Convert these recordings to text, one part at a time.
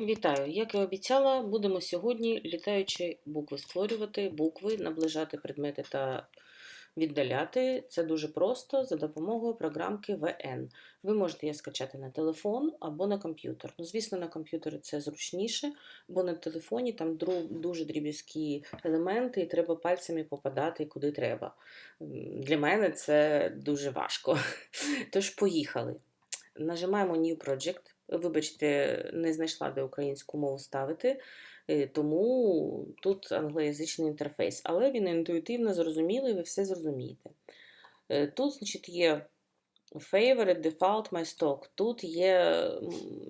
Вітаю! Як і обіцяла, будемо сьогодні літаючі букви створювати, букви, наближати предмети та віддаляти. Це дуже просто за допомогою програмки VN. Ви можете її скачати на телефон або на комп'ютер. Ну, звісно, на комп'ютері це зручніше, бо на телефоні там дуже дріб'язкі елементи, і треба пальцями попадати куди треба. Для мене це дуже важко. Тож поїхали. Нажимаємо New Project. Вибачте, не знайшла де українську мову ставити, е, тому тут англоязичний інтерфейс, але він інтуїтивно зрозумілий, ви все зрозумієте. Е, Тут, значить, є Favorite, Default, My Stock. Тут є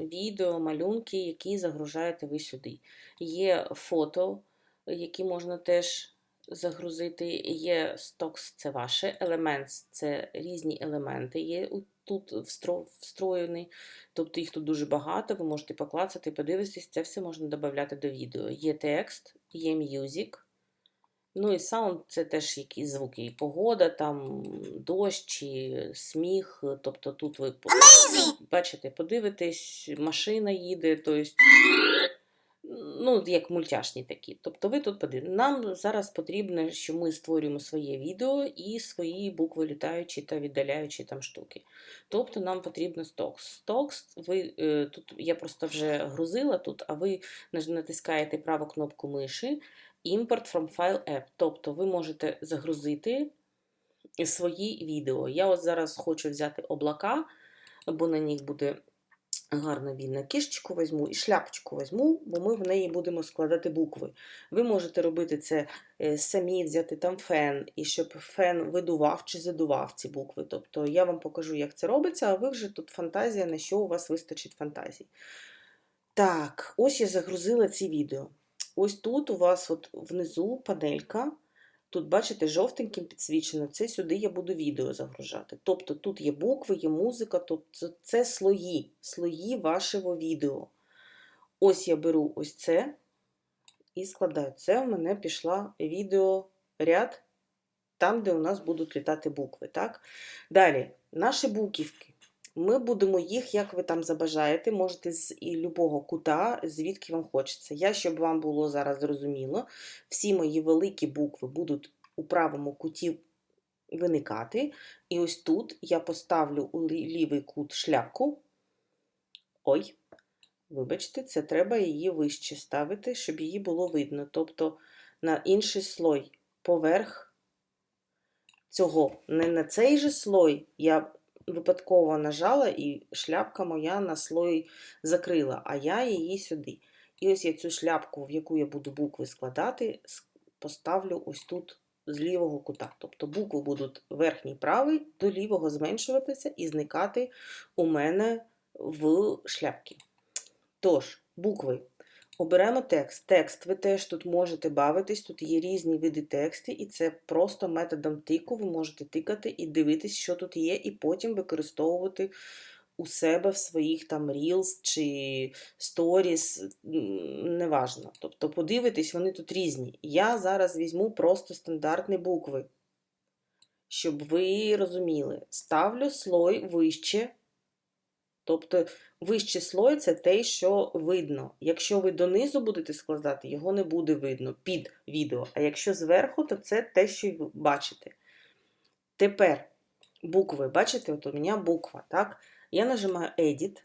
відео, малюнки, які загружаєте ви сюди. Є фото, які можна теж загрузити. Є Stocks – це ваше, Elements – це різні елементи. Є тут встро- встроєні. Тобто їх тут дуже багато, ви можете поклацати, подивитись, це все можна додати до відео. Є текст, є music. Ну і саунд це теж якісь звуки. І погода, там дощ, чи сміх. Тобто тут ви бачите, подивитесь, машина їде, тобто, ну, як мультяшні такі. Тобто ви тут подивитесь. Нам зараз потрібно, що ми створюємо своє відео і свої букви літаючі та віддаляючі там штуки. Тобто нам потрібно стокс. Стокс, ви, е, тут я просто вже грузила тут, а ви натискаєте праву кнопку миші Import from File App. Тобто ви можете загрузити свої відео. Я ось зараз хочу взяти облака, бо на них буде гарно видно. Кішечку візьму і шляпочку візьму, бо ми в неї будемо складати букви. Ви можете робити це е, самі, взяти там фен, і щоб фен видував чи задував ці букви. Тобто я вам покажу, як це робиться, а ви вже тут фантазія, на що у вас вистачить фантазії. Так, ось я загрузила ці відео. Ось тут у вас от внизу панелька. Тут, бачите, жовтеньким підсвічено. Це сюди я буду відео загружати. Тобто тут є букви, є музика, тобто це слої, слої вашого відео. Ось я беру ось це і складаю. Це в мене пішла відеоряд, там, де у нас будуть літати букви. Так? Далі, наші буківки. Ми будемо їх, як ви там забажаєте, можете з любого кута, звідки вам хочеться. Я, щоб вам було зараз зрозуміло, всі мої великі букви будуть у правому куті виникати. І ось тут я поставлю у лівий кут шляпку. Ой, вибачте, це треба її вище ставити, щоб її було видно. Тобто на інший слой поверх цього. Не на цей же слой я випадково нажала, і шляпка моя на слой закрила, а я її сюди. І ось я цю шляпку, в яку я буду букви складати, поставлю ось тут з лівого кута. Тобто букви будуть верхній правий до лівого зменшуватися і зникати у мене в шляпці. Тож, букви. Оберемо текст. Текст ви теж тут можете бавитись, тут є різні види тексту, і це просто методом тику ви можете тикати і дивитись, що тут є, і потім використовувати у себе в своїх там Reels чи Stories, неважно. Тобто подивитись, вони тут різні. Я зараз візьму просто стандартні букви, щоб ви розуміли. Ставлю слой вище. Тобто вищий слой це те, що видно. Якщо ви донизу будете складати, його не буде видно під відео. А якщо зверху, то це те, що ви бачите. Тепер букви. Бачите, от у мене буква. так? Я нажимаю Edit,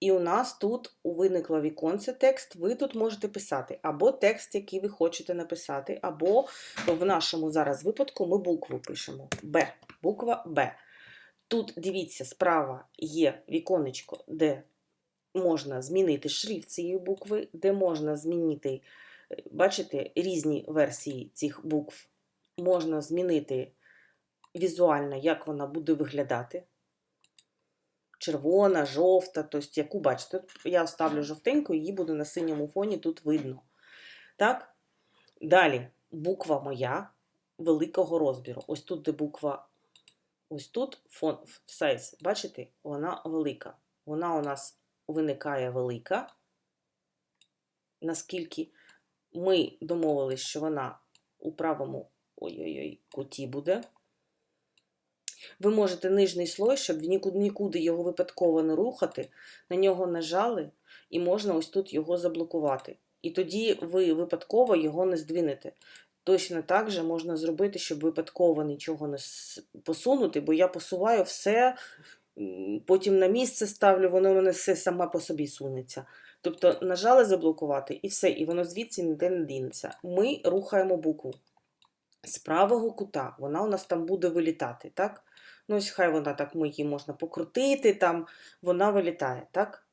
і у нас тут виникло віконце текст. Ви тут можете писати або текст, який ви хочете написати, або в нашому зараз випадку ми букву пишемо. Б. Буква Б. Тут, дивіться, справа є віконечко, де можна змінити шрифт цієї букви, де можна змінити, е, бачите, різні версії цих букв. Можна змінити візуально, як вона буде виглядати. Червона, жовта, тобто яку бачите. Я ставлю жовтеньку, її буде на синьому фоні тут видно. Так? Далі, буква моя великого розміру. Ось тут, де буква Ось тут фон сайз, бачите, вона велика. Вона у нас виникає велика. Наскільки ми домовились, що вона у правому ой-ой-ой, куті буде. Ви можете нижній слой, щоб нікуди його випадково не рухати, на нього нажали і можна ось тут його заблокувати. І тоді ви випадково його не здвинете. Точно так же можна зробити, щоб випадково нічого не посунути, бо я посуваю все, потім на місце ставлю, воно в мене все сама по собі сунеться. Тобто нажали заблокувати і все, і воно звідси ніде не дінеться. Ми рухаємо букву з правого кута. Вона у нас там буде вилітати, так? Ну, ось хай вона так, ми її можна покрутити, там вона вилітає, так?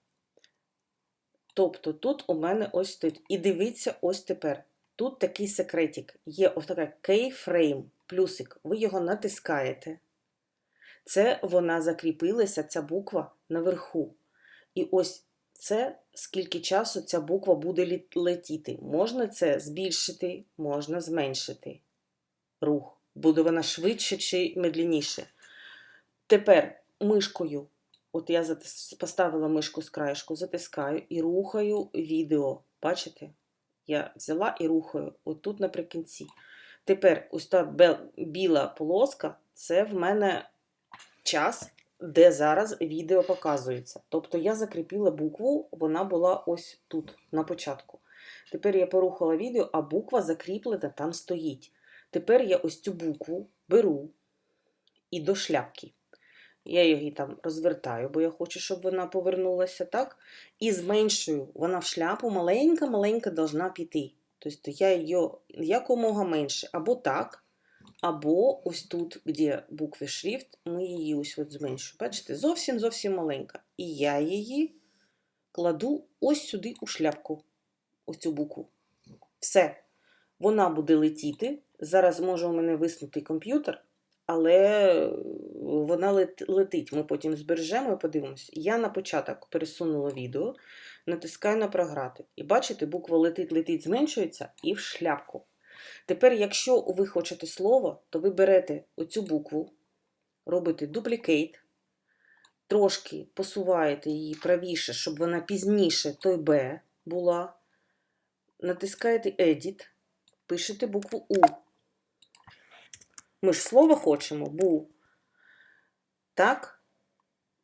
Тобто тут у мене ось тут. І дивіться ось тепер. Тут такий секретик. Є ось така keyframe, плюсик. Ви його натискаєте. Це вона закріпилася, ця буква наверху. І ось це скільки часу ця буква буде летіти. Можна це збільшити, можна зменшити рух. Буде вона швидше чи медленніше. Тепер мишкою. От я поставила мишку з краєшку, затискаю і рухаю відео. Бачите? Я взяла і рухаю отут наприкінці. Тепер ось та біла полоска це в мене час, де зараз відео показується. Тобто я закріпила букву, вона була ось тут, на початку. Тепер я порухала відео, а буква закріплена там стоїть. Тепер я ось цю букву беру і до шляпки. Я її там розвертаю, бо я хочу, щоб вона повернулася, так? І зменшую. Вона в шляпу маленька-маленька должна піти. Тобто я її якомога менше. Або так, або ось тут, де букви шрифт, ми її ось от зменшуємо. Бачите, зовсім-зовсім маленька. І я її кладу ось сюди у шляпку, ось цю букву. Все. Вона буде летіти. Зараз може у мене виснути комп'ютер, але вона летить. Ми потім збережемо і подивимося. Я на початок пересунула відео, натискаю на програти. І бачите, буква летить, летить, зменшується і в шляпку. Тепер, якщо ви хочете слово, то ви берете оцю букву, робите дублікейт, трошки посуваєте її правіше, щоб вона пізніше той Б була. Натискаєте Edit, пишете букву У. Ми ж слово хочемо бу. Так?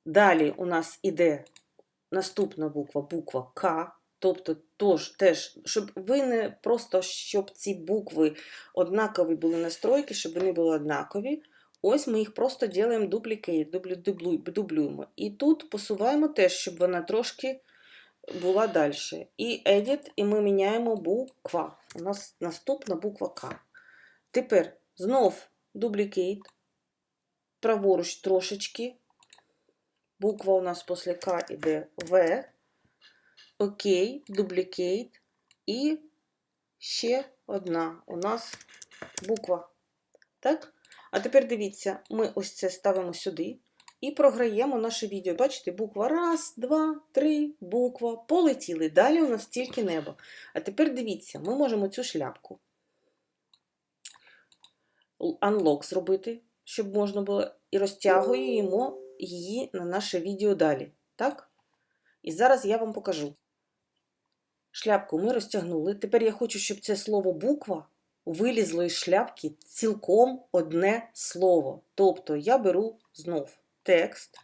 Далі у нас іде наступна буква, буква К. Тобто, тож, теж, щоб ви не просто щоб ці букви однакові були настройки, щоб вони були однакові. Ось ми їх просто ділимо дублю, дублюємо. І тут посуваємо теж, щоб вона трошки була далі. І edit, і ми міняємо буква. У нас наступна буква К. Тепер знов дублікейт, праворуч трошечки. Буква у нас після К іде В. Окей, дублікейт. І ще одна у нас буква. Так? А тепер дивіться, ми ось це ставимо сюди і програємо наше відео. Бачите, буква раз, два, три, буква. Полетіли. Далі у нас тільки небо. А тепер дивіться, ми можемо цю шляпку unlock зробити, щоб можна було, і розтягуємо її на наше відео далі. Так? І зараз я вам покажу. Шляпку ми розтягнули. Тепер я хочу, щоб це слово буква вилізло із шляпки цілком одне слово. Тобто я беру знов текст,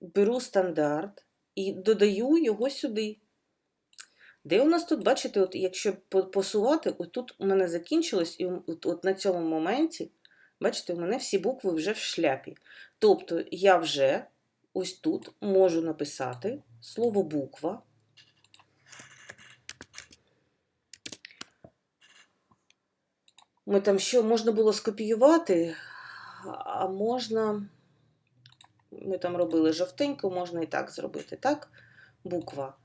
беру стандарт і додаю його сюди. Де у нас тут, бачите, от якщо посувати, от тут у мене закінчилось, і от, от на цьому моменті, бачите, у мене всі букви вже в шляпі. Тобто я вже ось тут можу написати слово буква. Ми там що можна було скопіювати, а можна. Ми там робили жовтенько, можна і так зробити, так? Буква.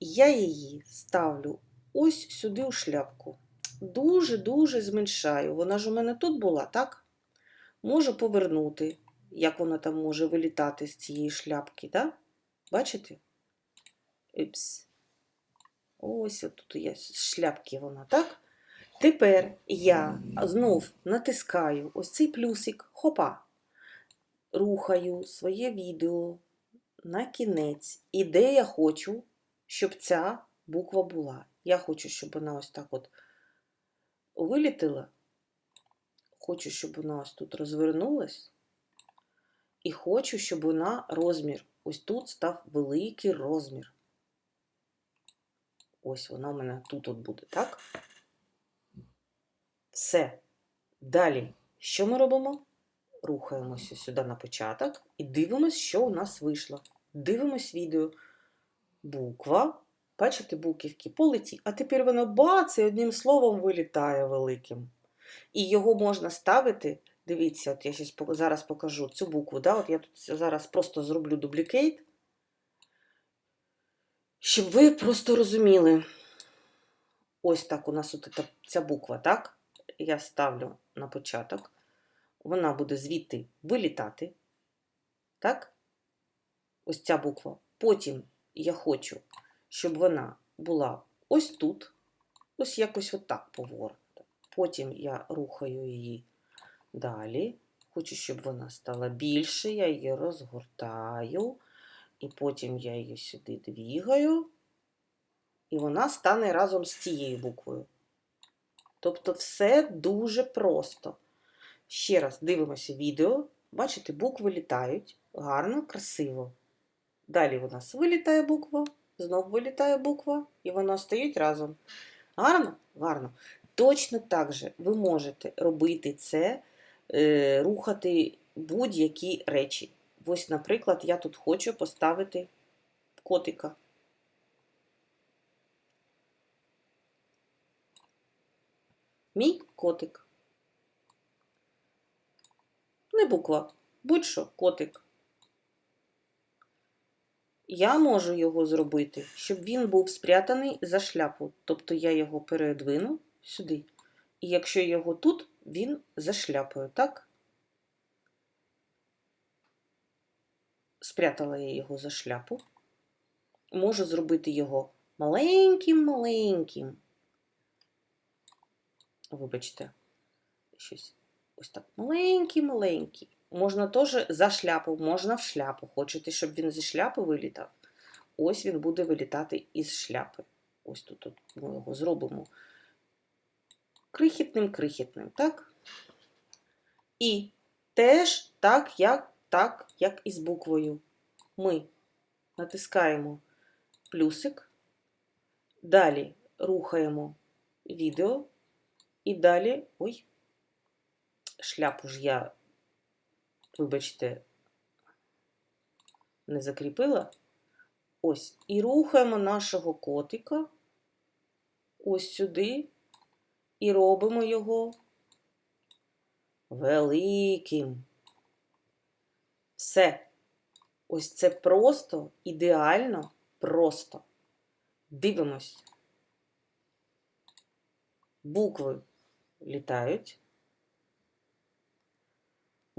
Я її ставлю ось сюди у шляпку. Дуже-дуже зменшаю. Вона ж у мене тут була, так? Можу повернути, як вона там може вилітати з цієї шляпки, так? Бачите? Іпс. Ось тут є шляпки вона, так? Тепер я знов натискаю ось цей плюсик, хопа, рухаю своє відео на кінець. І де я хочу, щоб ця буква була. Я хочу, щоб вона ось так от вилітила. Хочу, щоб вона ось тут розвернулась. І хочу, щоб вона розмір ось тут став великий розмір. Ось вона у мене тут от буде, так? Все. Далі, що ми робимо? Рухаємося сюди на початок і дивимося, що у нас вийшло. Дивимось відео. Буква. Бачите, буківки полеті. А тепер воно бац, і одним словом вилітає великим. І його можна ставити. Дивіться, от я зараз покажу цю букву. Да? От я тут зараз просто зроблю дублікейт, щоб ви просто розуміли. Ось так у нас от ця буква, так? Я ставлю на початок. Вона буде звідти вилітати. Так? Ось ця буква. Потім я хочу, щоб вона була ось тут, ось якось отак поворот. Потім я рухаю її далі. Хочу, щоб вона стала більше, я її розгортаю, і потім я її сюди двігаю, і вона стане разом з цією буквою. Тобто все дуже просто. Ще раз дивимося відео. Бачите, букви літають гарно, красиво. Далі у нас вилітає буква, знов вилітає буква, і вона стоїть разом. Гарно? Гарно. Точно так же ви можете робити це, е, рухати будь-які речі. Ось, наприклад, я тут хочу поставити котика. Мій котик. Не буква, будь-що котик. Я можу його зробити, щоб він був спрятаний за шляпу. Тобто я його передвину сюди. І якщо його тут, він за шляпою, так? Спрятала я його за шляпу. Можу зробити його маленьким-маленьким. Вибачте, щось ось так маленький-маленький. Можна теж за шляпу, можна в шляпу. Хочете, щоб він зі шляпи вилітав? Ось він буде вилітати із шляпи. Ось тут от ми його зробимо крихітним-крихітним, так? І теж так, як, так, як і з буквою. Ми натискаємо плюсик, далі рухаємо відео, і далі. Ой, шляпу ж я, вибачте, не закріпила. Ось. І рухаємо нашого котика ось сюди. І робимо його великим. Все. Ось це просто, ідеально просто. Дивимось. Букви літають.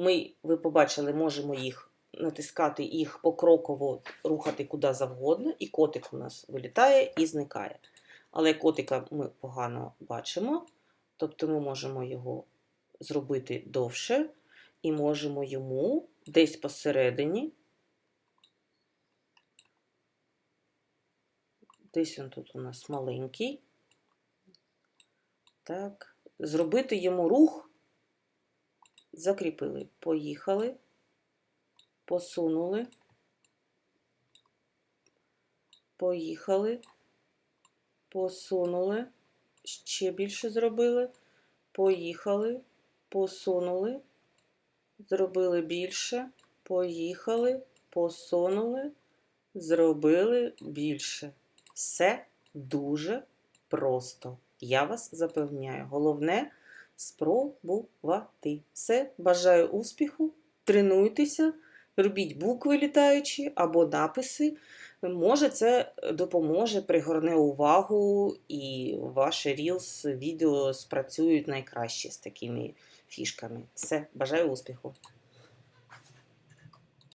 Ми, ви побачили, можемо їх натискати, їх покроково рухати куди завгодно, і котик у нас вилітає і зникає. Але котика ми погано бачимо, тобто ми можемо його зробити довше і можемо йому десь посередині, десь він тут у нас маленький, так, зробити йому рух, закріпили, поїхали, посунули, поїхали. Посунули, ще більше зробили, поїхали, посунули, зробили більше, поїхали, посунули, зробили більше. Все дуже просто. Я вас запевняю. Головне спробувати. Все, бажаю успіху, тренуйтеся, робіть букви літаючі або написи. Може, це допоможе, пригорне увагу, і ваші Reels відео спрацюють найкраще з такими фішками. Все, бажаю успіху!